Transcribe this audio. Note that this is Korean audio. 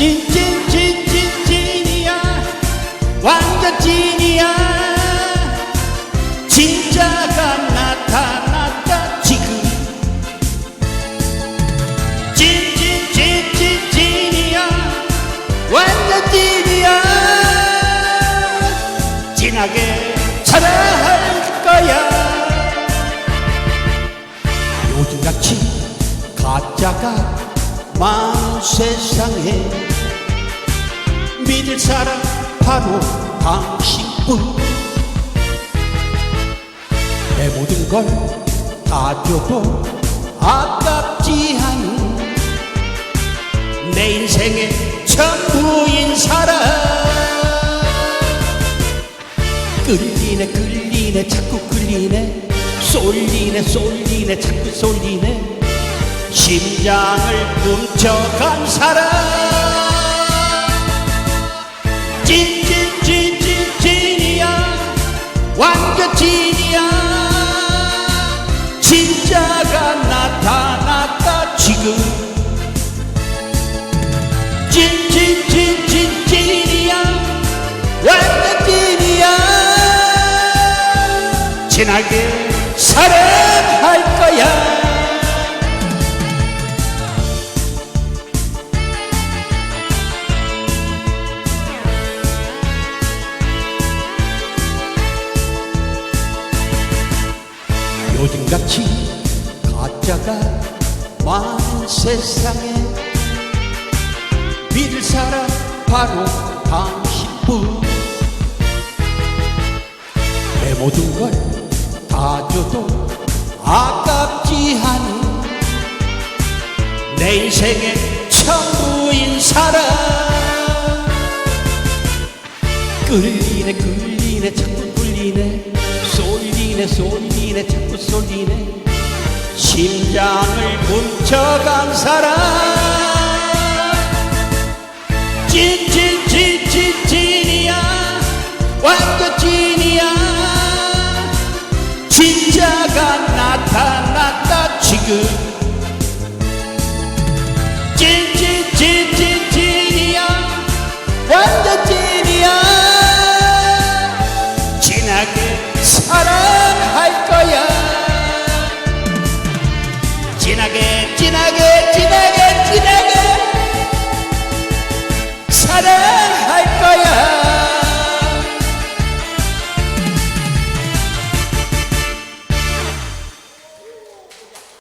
찐찐찐찐찐이야. 완전 찐이야. 진짜가 나타났다 지금. 찐찐찐찐찐이야. 완전 찐이야. 진하게 살아할 거야. 요즘같이 가짜가 많은 세상에 믿을 사람 바로 당신뿐. 내 모든 걸 다 줘도 아깝지 않은 내 인생의 전부인 사람. 끌리네 끌리네 자꾸 끌리네. 쏠리네 쏠리네 자꾸 쏠리네 심장을 훔쳐간 사람. 찐찐찐찐 찐이야. 완전 찐이야. 진짜가 나타났다 지금. 찐찐찐찐 찐이야. 완전 찐이야. 진하게 사랑 요즘같이 가짜가 많은 세상에 믿을 사람 바로 당신뿐. 내 모든 걸 다 줘도 아깝지 않은 내 인생의 전부인 사람. 끌리네 끌리네 끌리네 쏠리네 쏠리네 자꾸 쏠리네. 심장을 훔쳐간 사람. 찐찐찐찐 찐이야. 완전 찐이야. 진짜가 나타났다. 지금